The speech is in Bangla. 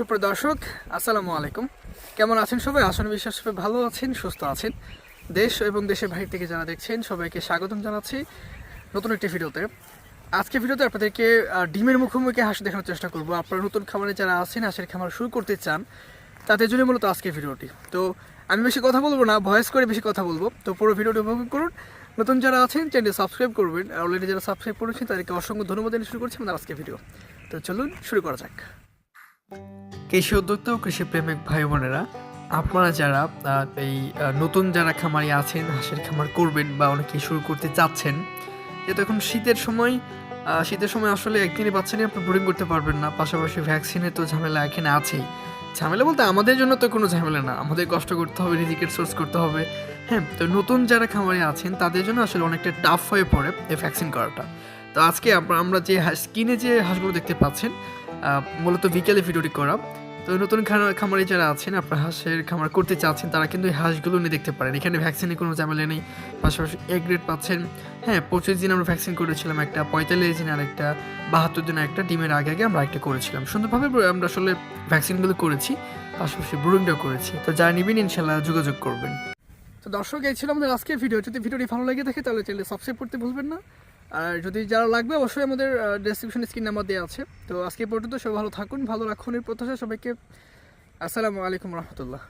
সুপ্রিয় দর্শক আসসালামু আলাইকুম। কেমন আছেন সবাই? আসন বিশ্বাস ভালো আছেন, সুস্থ আছেন। দেশ এবং দেশের বাইরে থেকে যারা দেখছেন, সবাইকে স্বাগতম জানাচ্ছি নতুন একটি ভিডিওতে। আজকে ভিডিওতে আপনাদেরকে ডিমের মুখোমুখি হাঁস দেখানোর চেষ্টা করব। আপনারা নতুন খামারে যারা আছেন হাঁসের খামার শুরু করতে চান, তাদের জন্য মূলত আজকের ভিডিওটি। তো আমি বেশি কথা বলব না, ভয়েস করে বেশি কথা বলব। তো পুরো ভিডিওটি উপভোগ করুন। নতুন যারা আছেন চ্যানেল সাবস্ক্রাইব করবেন। অলরেডি যারা সাবস্ক্রাইব করেছেন, তাদেরকে অসংখ্য ধন্যবাদ জানিয়ে শুরু করছি আমাদের আজকের ভিডিও। তো চলুন শুরু করা যাক। কৃষি উদ্যোক্তা ও কৃষি প্রেমিক ভাই বোনেরা, আপনারা যারা এই নতুন যারা খামারি আছেন, হাঁসের খামার করবেন বা অনেকে শুরু করতে চাচ্ছেন যেহেতু এখন শীতের সময় শীতের সময় আসলে একদিনই বাচ্চানি আপনি বোরিং করতে পারবেন না। পাশাপাশি ভ্যাকসিনের তো ঝামেলা এখানে আছেই। ঝামেলা বলতে আমাদের জন্য তো কোনো ঝামেলা না। আমাদের কষ্ট করতে হবে রিজিকের সোর্স করতে হবে। হ্যাঁ তো নতুন যারা খামারে আছেন, তাদের জন্য আসলে অনেকটা টাফ হয়ে পড়ে এই ভ্যাকসিন করাটা। তো আজকে আমরা যে স্কিনে যে হাঁসগুলো দেখতে পাচ্ছেন মূলত বিকেলে ভিডিওটি করা। তো নতুন খামারি যারা আছেন, আপনার হাঁসের খামার করতে চাচ্ছেন, তারা কিন্তু হাঁসগুলো নিয়ে দেখতে পারেন। এখানে ভ্যাকসিনের কোনো ঝামেলা নেই, পাশাপাশি এ গ্রেড পাচ্ছেন। হ্যাঁ পঁচিশ দিন আমরা ভ্যাকসিন করেছিলাম একটা, পঁয়তাল্লিশ দিন আর একটা, বাহাত্তর দিন একটা, ডিমের আগে আগে আমরা একটা করেছিলাম। সুন্দরভাবে আমরা আসলে ভ্যাকসিনগুলো করেছি, পাশাপাশি ব্রুডিংটাও করেছি। তো যারা নিবেন ইনশাল্লাহ যোগাযোগ করবেন। তো দর্শক, এই ছিল আমাদের আজকের ভিডিও যদি ভিডিওটি ভালো লেগে থাকে, তাহলে চ্যানেল সাবস্ক্রাইব করতে ভুলবেন না। আর যদি যারা লাগবে, অবশ্যই আমাদের ডেসক্রিপশন স্ক্রিন নাম্বার দেওয়া আছে। তো আজকে পর্যন্ত সবাই ভালো থাকুন, ভালো রাখুন এর প্রত্যাশা সবাইকে। আসসালামু আলাইকুম রহমতুল্লাহ।